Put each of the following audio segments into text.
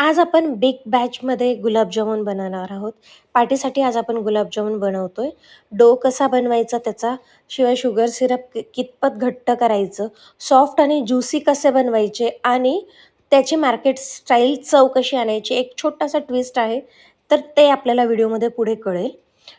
आज आपण बिग बॅचमध्ये गुलाबजामुन बनवणार आहोत. पार्टीसाठी आज आपण गुलाबजामुन बनवतो आहे डो कसा बनवायचा त्याचा शिवाय शुगर सिरप कितपत घट्ट करायचं सॉफ्ट आणि ज्युसी कसे बनवायचे आणि त्याची मार्केट स्टाईल चव कशी आणायची एक छोटासा ट्विस्ट आहे. तर ते आपल्याला व्हिडिओमध्ये पुढे कळेल.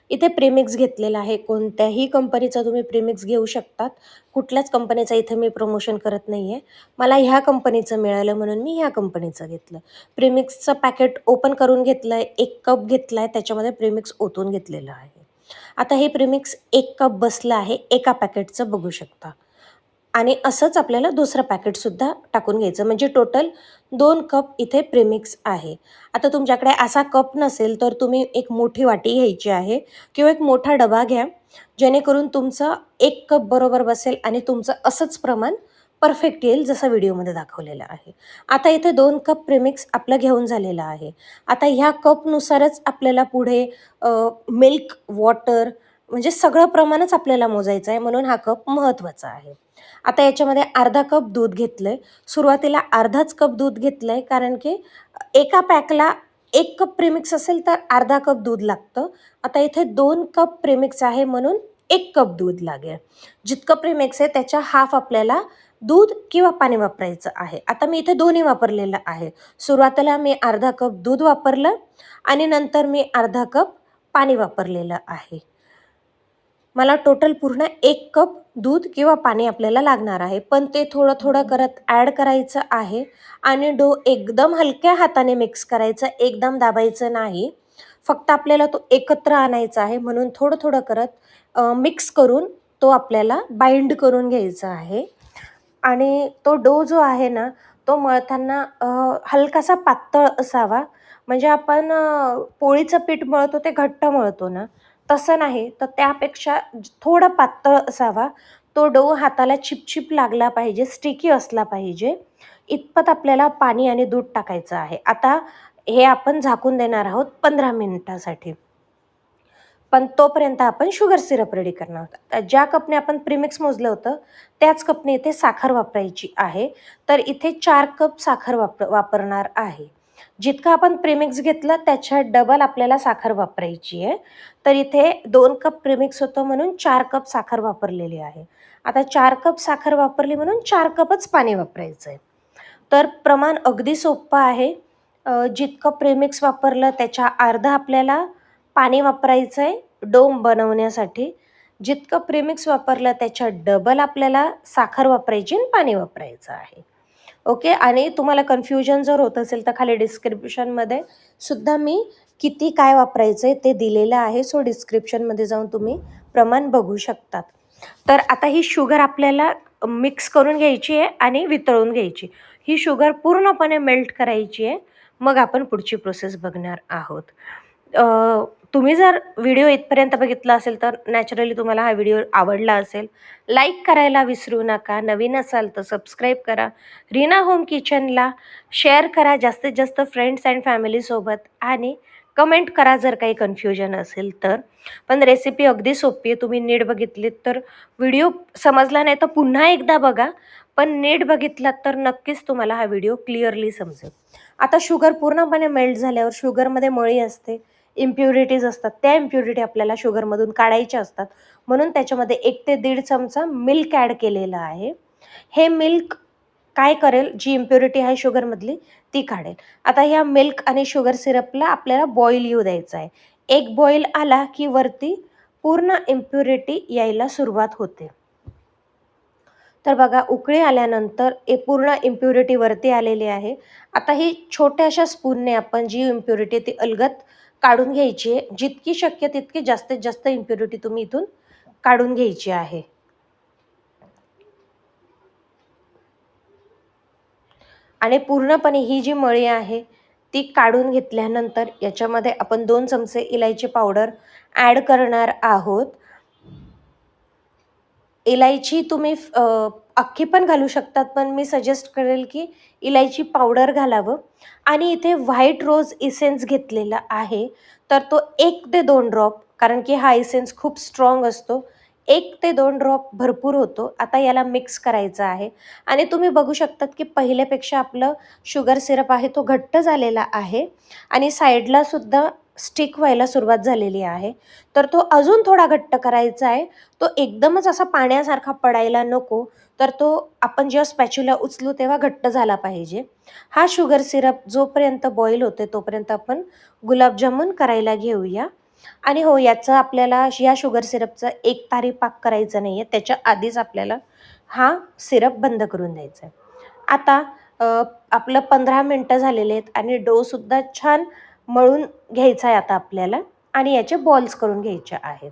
इथे प्रिमिक्स घेतलेला आहे. कोणत्याही कंपनीचा तुम्ही प्रीमिक्स घेऊ शकतात. कुठल्याच कंपनीचा इथे मी प्रमोशन करत नाही आहे मला ह्या कंपनीचं मिळालं म्हणून मी ह्या कंपनीचं घेतलं. प्रिमिक्सचं पॅकेट ओपन करून घेतलं आहे एक कप घेतला आहे त्याच्यामध्ये प्रिमिक्स ओतून घेतलेलं आहे. आता हे प्रिमिक्स एक कप बसलं आहे. एका पॅकेटचं बघू शकता. आणि असंच आपल्याला दुसरं पॅकेटसुद्धा टाकून घ्यायचं. म्हणजे टोटल दोन कप इथे प्रेमिक्स आहे. आता तुमच्याकडे असा कप नसेल तर तुम्ही एक मोठी वाटी घ्यायची आहे किंवा एक मोठा डबा घ्या. जेणेकरून तुमचं एक कप बरोबर बसेल आणि तुमचं असंच प्रमाण परफेक्ट येईल जसं व्हिडिओमध्ये दाखवलेलं आहे. आता इथे दोन कप प्रेमिक्स आपलं घेऊन झालेलं आहे. आता ह्या कपनुसारच आपल्याला पुढे मिल्क वॉटर म्हणजे सगळं प्रमाणच आपल्याला मोजायचं आहे म्हणून हा कप महत्त्वाचा आहे. आता याच्यामध्ये अर्धा कप दूध घेतलं आहे सुरुवातीला अर्धाच कप दूध घेतलं आहे कारण की एका पॅकला एक कप प्रेमिक्स असेल तर अर्धा कप दूध लागतं. आता इथे दोन कप प्रेमिक्स आहे म्हणून एक कप दूध लागेल. जितकं प्रेमिक्स आहे त्याच्या हाफ आपल्याला दूध किंवा पाणी वापरायचं आहे. आता मी इथे दोन्ही वापरलेलं आहे. सुरुवातीला मी अर्धा कप दूध वापरलं आणि नंतर मी अर्धा कप पाणी वापरलेलं आहे. मला टोटल पूर्ण एक कप दूध किंवा पाणी आपल्याला लागणार आहे. पण ते थोडं थोडं करत ॲड करायचं आहे. आणि डो एकदम हलक्या हाताने मिक्स करायचं एकदम दाबायचं नाही. फक्त आपल्याला तो एकत्र आणायचा आहे. म्हणून थोडं थोडं करत मिक्स करून तो आपल्याला बाइंड करून घ्यायचा आहे. आणि तो डो जो आहे ना तो मळताना हलकासा पातळ असावा. म्हणजे आपण पोळीचं पीठ मळतो ते घट्ट मळतो ना. तसं नाही तर त्यापेक्षा थोडा पातळ असावा. तो डो हाताला चिपचिप लागला पाहिजे स्टिकी असला पाहिजे. इतपत आपल्याला पाणी आणि दूध टाकायचं आहे. आता हे आपण झाकून देणार आहोत पंधरा मिनिटासाठी. पण तोपर्यंत आपण शुगर सिरप रेडी करणार आहोत. ज्या कपने आपण प्रीमिक्स मोजलं होतं त्याच कपने इथे साखर वापरायची आहे. तर इथे चार कप साखर वापर वापरणार आहे. जितकं आपण प्रीमिक्स घेतलं त्याच्या डबल आपल्याला साखर वापरायची आहे. तर इथे दोन कप प्रिमिक्स होतं म्हणून चार कप साखर वापरलेली आहे. आता चार कप साखर वापरली म्हणून चार कपच पाणी वापरायचं आहे तर प्रमाण अगदी सोपं आहे. जितकं प्रेमिक्स वापरलं त्याच्या अर्धा आपल्याला पाणी वापरायचं आहे डोम बनवण्यासाठी. जितकं प्रेमिक्स वापरलं त्याच्या डबल आपल्याला साखर वापरायची आणि पाणी वापरायचं आहे. ओके? आणि तुम्हाला कन्फ्युजन जर होत असेल तर खाली डिस्क्रिप्शनमध्ये सुद्धा मी किती काय वापरायचं आहे ते दिलेलं आहे. सो डिस्क्रिप्शनमध्ये जाऊन तुम्ही प्रमाण बघू शकतात. तर आता ही शुगर आपल्याला मिक्स करून घ्यायची आहे आणि वितळून घ्यायची. ही शुगर पूर्णपणे मेल्ट करायची आहे. मग आपण पुढची प्रोसेस बघणार आहोत. तुम्ही जर व्हिडिओ इथपर्यंत बघितला असेल तर नॅचरली तुम्हाला हा व्हिडिओ आवडला असेल लाईक करायला विसरू नका. नवीन असाल तर सबस्क्राईब करा. रीना होम किचनला शेअर करा जास्तीत जास्त फ्रेंड्स अँड फॅमिलीसोबत आणि कमेंट करा जर काही कन्फ्युजन असेल तर. पण रेसिपी अगदी सोपी आहे. तुम्ही नीट बघितलीत तर व्हिडिओ समजला नाही तर पुन्हा एकदा बघा. पण नीट बघितलात तर नक्कीच तुम्हाला हा व्हिडिओ क्लिअरली समजेल. आता शुगर पूर्णपणे मेल्ट झाल्यावर शुगरमध्ये मळी असते. इम्प्युरिटीज असतात. त्या इम्प्युरिटी आपल्याला शुगरमधून काढायच्या असतात. म्हणून त्याच्यामध्ये एक ते दीड चमचा मिल्क ॲड केलेलं आहे. हे मिल्क काय करेल? जी इम्प्युरिटी आहे शुगरमधली ती काढेल. आता ह्या मिल्क आणि शुगर सिरपला आपल्याला बॉईल येऊ द्यायचं आहे. एक बॉईल आला की वरती पूर्ण इम्प्युरिटी यायला सुरुवात होते. तर बघा उकळी आल्यानंतर ए पूर्ण इम्प्युरिटी वरती आलेली आहे. आता ही छोट्याशा स्पूनने आपण जी इम्प्युरिटी ती अलगत काढून घ्यायची आहे. जितकी शक्य तितकी जास्तीत जास्त इम्प्युरिटी तुम्ही इथून काढून घ्यायची आहे. आणि पूर्णपणे ही जी मळी आहे ती काढून घेतल्यानंतर याच्यामध्ये आपण दोन चमचे इलायची पावडर ॲड करणार आहोत. इलायची तुम्ही अख्खी पण घालू शकतात पण मी सजेस्ट करेल की इलायची पावडर घालावं. आणि इथे व्हाईट रोज इसेन्स घेतलेला आहे तर तो एक ते दोन ड्रॉप कारण की हा इसेन्स खूप स्ट्रॉंग असतो एक ते दोन ड्रॉप भरपूर होतो. आता याला मिक्स करायचा आहे. आणि तुम्ही बघू शकतात की पहिल्यापेक्षा आपलं शुगर सिरप आहे तो घट्ट झालेला आहे. आणि साईडला सुद्धा स्टिक व्हायला सुरुवात झालेली आहे. तर तो अजून थोडा घट्ट करायचा आहे. तो एकदमच असा पाण्यासारखा पडायला नको. तर तो आपण जेव्हा स्पॅच्युला उचलू तेव्हा घट्ट झाला पाहिजे. हा शुगर सिरप जोपर्यंत बॉईल होते तोपर्यंत आपण गुलाबजामुन करायला घेऊया. आणि हो याचं आपल्याला या शुगर सिरपचं एक तारी पाक करायचा नाही आहे त्याच्या आधीच आपल्याला हा सिरप बंद करून द्यायचा आहे आता आपलं पंधरा मिनटं झालेले आहेत आणि डोसुद्धा छान मळून घ्यायचा आहे आता आपल्याला आणि याचे बॉल्स करून घ्यायचे आहेत.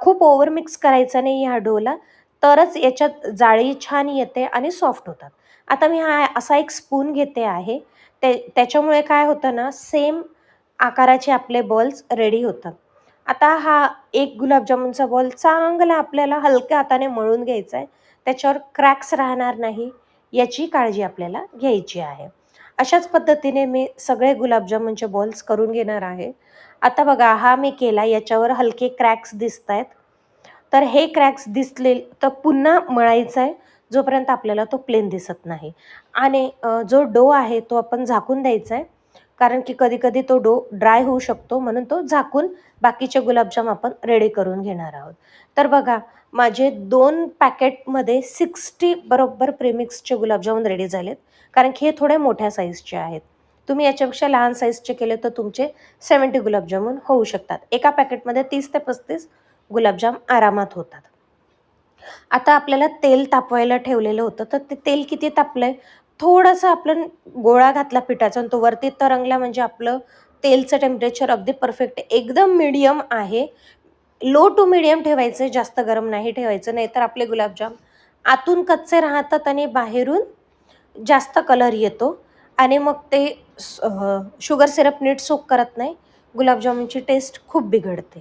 खूप ओव्हर मिक्स करायचा नाही ह्या डोला. तरच याच्यात जाळी छान येते आणि सॉफ्ट होतात. आता मी हा असा एक स्पून घेते आहे. ते त्याच्यामुळे काय होतं ना सेम आकाराचे आपले बॉल्स रेडी होतात. आता हा एक गुलाबजामुनचा बॉल चांगला आपल्याला हलक्या हाताने मळून घ्यायचा आहे त्याच्यावर क्रॅक्स राहणार नाही याची काळजी आपल्याला घ्यायची आहे. अशाच पद्धतीने मी सगळे गुलाबजामुनचे बॉल्स करून घेणार आहे. आता बघा हा मी केला याच्यावर हलके क्रॅक्स दिसत आहेत तर हे क्रॅक्स दिसले तर पुन्हा मळायचं आहे जोपर्यंत आपल्याला तो प्लेन दिसत नाही. आणि जो डो आहे तो आपण झाकून द्यायचा आहे कारण की कधीकधी तो डो ड्राय होऊ शकतो म्हणून तो झाकून बाकीचे गुलाबजाम आपण रेडी करून घेणार आहोत. तर बघा माझे दोन पॅकेटमध्ये सिक्स्टी बरोबर प्रेमिक्सचे गुलाबजामुन रेडी झालेत कारण की हे थोडे मोठ्या साईजचे आहेत. तुम्ही याच्यापेक्षा लहान साईजचे केले तर तुमचे सेवन्टी गुलाबजामुन होऊ शकतात. एका पॅकेटमध्ये तीस ते पस्तीस गुलाबजाम आरामात होतात. आता आपल्याला तेल तापवायला ठेवलेलं होतं तर ते तेल किती तापलं आहे थोडंसं आपण गोळा घातला पिठाचा आणि तो वरती तरंगला म्हणजे आपलं तेलचं टेम्परेचर अगदी परफेक्ट एकदम मिडियम आहे. लो टू मिडियम ठेवायचं जास्त गरम नाही ठेवायचं नाही तर आपले गुलाबजाम आतून कच्चे राहतात आणि बाहेरून जास्त कलर येतो. आणि मग ते शुगर सिरप नीट सोक करत नाही. गुलाबजामुनची टेस्ट खूप बिघडते.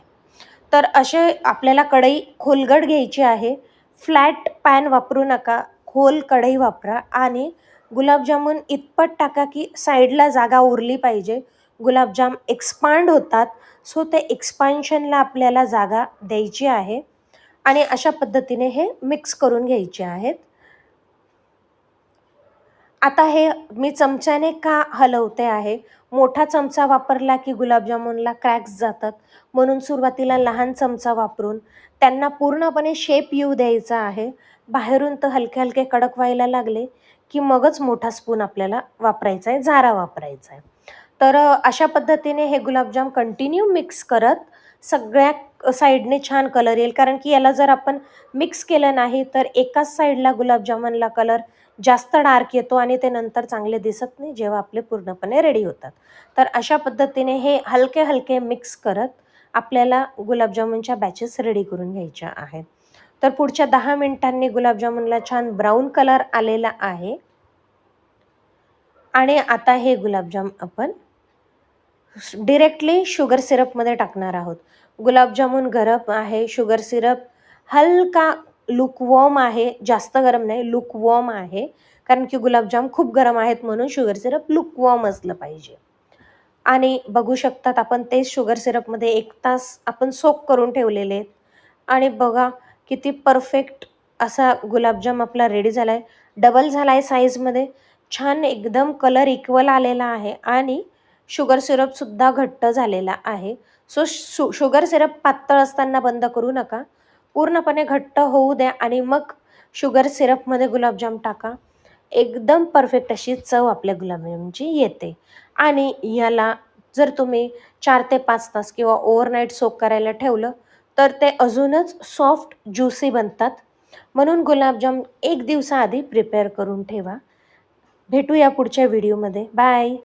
तर असे आपल्याला कढई खोलगट घ्यायची आहे. फ्लॅट पॅन वापरू नका. खोल कढई वापरा आणि गुलाबजामून इतपत टाका की साईडला जागा उरली पाहिजे. गुलाबजाम एक्सपांड होतात सो ते एक्सपान्शनला आपल्याला जागा द्यायची आहे. आणि अशा पद्धतीने हे मिक्स करून घ्यायचे आहेत. आता हे मी चमच्याने का हलवते आहे? मोठा चमचा वापरला की गुलाबजामुनला क्रॅक्स जातात. म्हणून सुरुवातीला लहान चमचा वापरून त्यांना पूर्णपणे शेप येऊ द्यायचा आहे. बाहेरून तर हलके हलके कडक व्हायला लागले की मगच मोठा स्पून आपल्याला वापरायचा आहे झारा वापरायचा आहे तर अशा पद्धतीने हे गुलाबजाम कंटिन्यू मिक्स करत सगळ्या साईडने छान कलर येईल. कारण की याला जर आपण मिक्स केलं नाही तर एकाच साईडला गुलाबजामुनला कलर जास्त डार्क येतो आणि ते नंतर चांगले दिसत नाही जेव्हा आपले पूर्णपणे रेडी होतात. तर अशा पद्धतीने हे हलके हलके मिक्स करत आपल्याला गुलाबजामुनच्या बॅचेस रेडी करून घ्यायच्या आहेत. तर पुढच्या दहा मिनिटांनी गुलाबजामुनला छान ब्राऊन कलर आलेला आहे. आणि आता हे गुलाबजाम आपण डिरेक्टली शुगर सिरपमध्ये टाकणार आहोत. गुलाबजामुन गरम आहे शुगर सिरप हलका लुकवॉर्म आहे जास्त गरम नाही लुकवॉम आहे. कारण की गुलाबजाम खूप गरम आहेत म्हणून शुगर सिरप लुकवॉम असलं पाहिजे. आणि बघू शकतात आपण तेच शुगर सिरपमध्ये एक तास आपण सोक करून ठेवलेले आहेत. आणि बघा किती परफेक्ट असा गुलाबजाम आपला रेडी झाला आहे डबल झाला आहे साईजमध्ये छान एकदम कलर इक्वल आलेला आहे आणि शुगर सिरपसुद्धा घट्ट झालेला आहे. सो शु शुगर सिरप पातळ असताना बंद करू नका. पूर्णपणे घट्ट होऊ द्या आणि मग शुगर सिरपमध्ये गुलाबजाम टाका. एकदम परफेक्ट अशी चव आपल्या गुलाबजामची येते. आणि याला जर तुम्ही चार ते पाच तास किंवा ओव्हरनाईट सोक करायला ठेवलं तर ते अजूनच सॉफ्ट ज्युसी बनतात. म्हणून गुलाबजाम एक दिवसाआधी प्रिपेअर करून ठेवा. भेटूया पुढच्या व्हिडिओमध्ये बाय